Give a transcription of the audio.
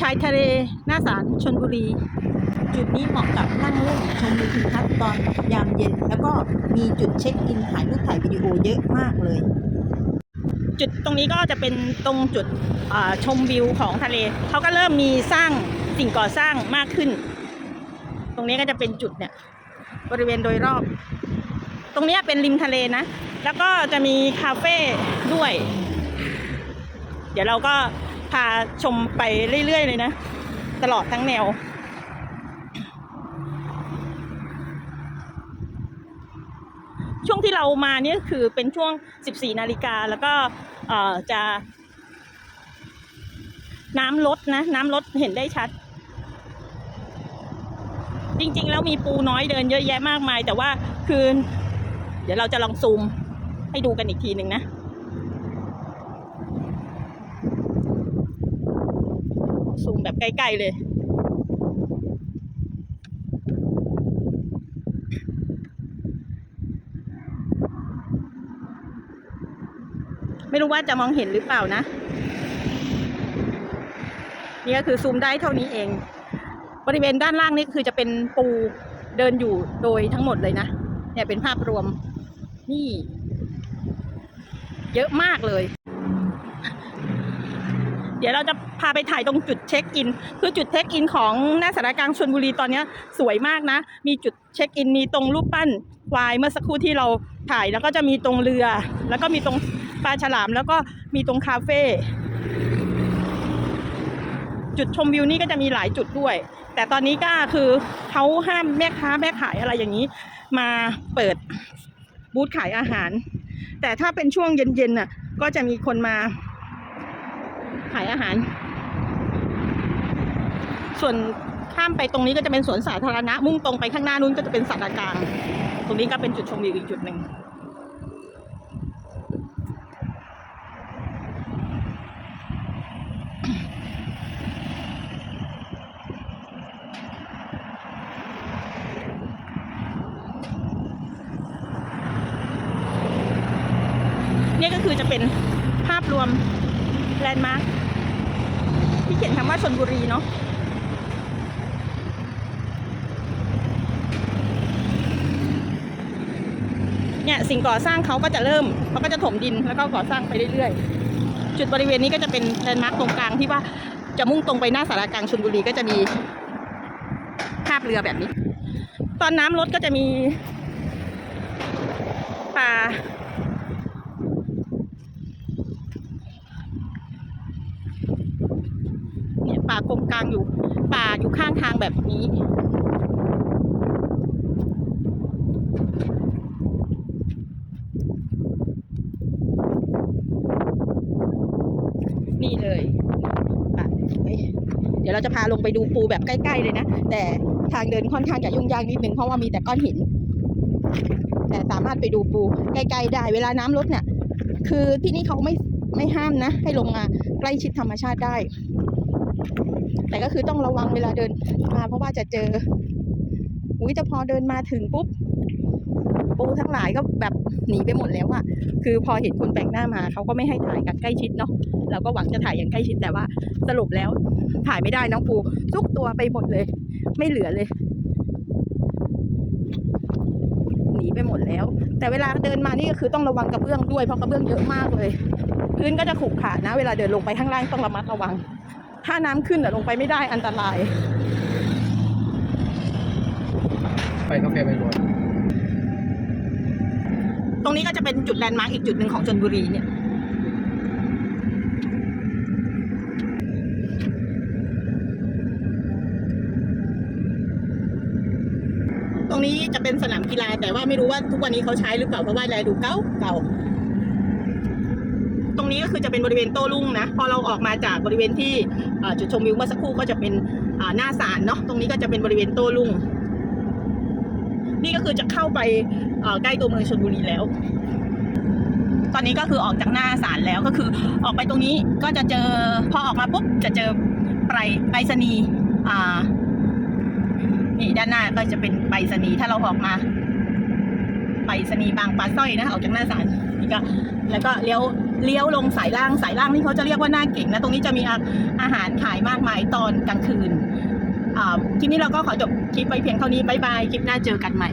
ชายทะเลหน้าศาลชนบุรี จุดนี้เหมาะกับนั่งเล่นชมวิวทิวทัศน์ตอนยามเย็น แล้วก็มีจุดเช็คอินถ่ายรูปถ่ายวิดีโอเยอะมากเลย จุดตรงนี้ก็จะเป็นตรงจุดชมวิวของทะเลเขาก็เริ่มมีสร้างสิ่งก่อสร้างมากขึ้น ตรงนี้ก็จะเป็นจุดเนี่ยบริเวณโดยรอบ ตรงนี้เป็นริมทะเลนะ แล้วก็จะมีคาเฟ่ด้วย เดี๋ยวเราก็ พาชมไปเรื่อย ๆ เลยนะ ตลอดทั้งแนว ช่วงที่เรามาเนี่ยคือเป็นช่วง 14 นาฬิกาแล้วก็จะ น้ำลดนะ น้ำลดเห็นได้ชัด จริง ๆ แล้วมีปูน้อยเดินเยอะแยะมากมาย แต่ว่าคือ เดี๋ยวเราจะลองซูมให้ดูกันอีกทีหนึ่งนะ ซูมแบบใกล้ๆเลย ไม่รู้ว่าจะมองเห็นหรือเปล่านะ นี่ก็คือซูมได้เท่านี้เอง บริเวณด้านล่างนี่คือจะเป็นปูเดินอยู่โดยทั้งหมดเลยนะ เนี่ยเป็นภาพรวมนี่ เยอะมากเลย ดี๋ยวเราจะพาไปถ่ายตรงจุดเช็คอิน คือจุดเช็คอินของหน้าสารกลางชนบุรีตอนนี้สวยมากนะ มีจุดเช็คอินมีตรงรูปปั้นควายเมื่อสักครู่ที่เราถ่ายแล้วก็จะมีตรงเรือ แล้วก็มีตรงปลาฉลามแล้วก็มีตรงคาเฟ่จุดชมวิวนี่ก็จะมีหลายจุดด้วย แต่ตอนนี้ก็คือเขาห้ามแม่ค้าแม่ขายอะไรอย่างนี้ มาเปิดบูธขายอาหาร แต่ถ้าเป็นช่วงเย็นๆน่ะก็จะมีคนมา ขายอาหาร ส่วนข้ามไปตรงนี้ก็จะเป็นสวนสาธารณะ มุ่งตรงไปข้างหน้านู้นก็จะเป็นสารกลาง ตรงนี้ก็เป็นจุดชมวิวอีกจุดหนึ่งเนี่ยก็คือจะเป็นภาพรวม แลนด์มาร์คที่เขียนคำว่าชนบุรีเนาะเนี่ยสิ่งก่อสร้างเขาก็จะเริ่มเขาก็จะถมดินแล้วก็ก่อสร้างไปเรื่อยๆ จุดบริเวณนี้ก็จะเป็นแลนด์มาร์คตรงกลางที่ว่าจะมุ่งตรงไปหน้าสารกลางชนบุรีก็จะมีภาพเรือแบบนี้ ตอนน้ำลดก็จะมีปลา เนี่ยป่า กลางอยู่ป่าอยู่ข้างทางแบบนี้ นี่เลยเดี๋ยวเราจะพาลงไปดูปูแบบใกล้ๆเลยนะ แต่ทางเดินค่อนข้างจะยุ่งยากนิดนึงเพราะว่ามีแต่ก้อนหิน แต่สามารถไปดูปูใกล้ๆได้ เวลาน้ำลดเนี่ย คือที่นี่เขาไม่ไม่ห้ามนะ ให้ลงมาใกล้ชิดธรรมชาติได้ แต่ก็คือต้องระวังเวลาเดินมาเพราะว่าจะเจออุ้ยแต่พอเดินมาถึงปุ๊บปูทั้งหลายก็แบบหนีไปหมดแล้วอะคือพอเห็นคนแปลกหน้ามาเขาก็ไม่ให้ถ่ายกันใกล้ชิดเนาะเราก็หวังจะถ่ายอย่างใกล้ชิดแต่ว่าสรุปแล้วถ่ายไม่ได้น้องปูทุกตัวไปหมดเลย ไม่เหลือเลย หนีไปหมดแล้ว แต่เวลาเดินมานี่ก็คือต้องระวังกระเบื้องด้วยเพราะกระเบื้องเยอะมากเลย พื้นก็จะขรุขระนะ เวลาเดินลงไปข้างล่างต้องระมัดระวัง ถ้าน้ำขึ้นอะลงไปไม่ได้อันตราย ไปกาแฟไปก่อนตรงนี้ก็จะเป็นจุดแลนด์มาร์กอีกจุดหนึ่งของชนบุรีเนี่ย ตรงนี้จะเป็นสนามกีฬาแต่ว่าไม่รู้ว่าทุกวันนี้เขาใช้หรือเปล่าเพราะว่าแลดูเก่าเก่า ตรงนี้ก็คือจะเป็นบริเวณโต้รุ่งนะพอเราออกมาจากบริเวณที่จุดชมวิวเมื่อสักครู่ก็จะเป็นหน้าศาลเนาะตรงนี้ก็จะเป็นบริเวณโต้รุ่ง นี่ก็คือจะเข้าไปใกล้ตัวเมืองชลบุรีแล้ว ตอนนี้ก็คือออกจากหน้าศาลแล้วก็คือออกไปตรงนี้ก็จะเจอพอออกมาปุ๊บจะเจอไปไปรษณีย์อ่านี่ด้านหน้าก็จะเป็นไปรษณีย์ถ้าเราออกมาไปรษณีย์บางปลาสร้อยนะออกจากหน้าศาลนี่ก็แล้วก็เลี้ยว เลี้ยวลงสายล่างสายล่างนี่เขาจะเรียกว่าหน้าเก่งนะตรงนี้จะมีอาหารขายมากมายตอนกลางคืนอ่าทีนี้เราก็ขอจบคลิปไปเพียงเท่านี้บายบายคลิปหน้าเจอกันใหม่